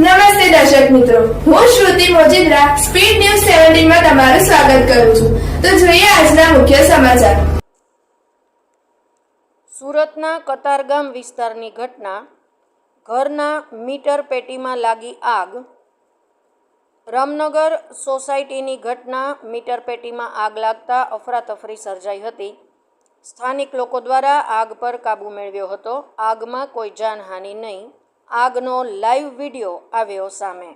નમસ્તે દર્શક મિત્રો. હું શ્રુતિ મોજીદ્રા, સ્પીડ ન્યૂઝ સેવન્ટીનમાં તમારું સ્વાગત કરું છું. તો જોઈએ આજના મુખ્ય સમાચાર. સુરતના કતારગામ વિસ્તારની ઘટના, ઘરના મીટર પેટીમાં લાગી આગ. રામનગર સોસાયટીની ઘટના, મીટર પેટીમાં આગ લાગતા અફરાતફરી સર્જાઈ હતી. સ્થાનિક લોકો દ્વારા આગ પર કાબૂ મેળવ્યો હતો. આગમાં કોઈ જાનહાનિ નહીં. આગનો લાઈવ વીડિયો આવ્યો સામે.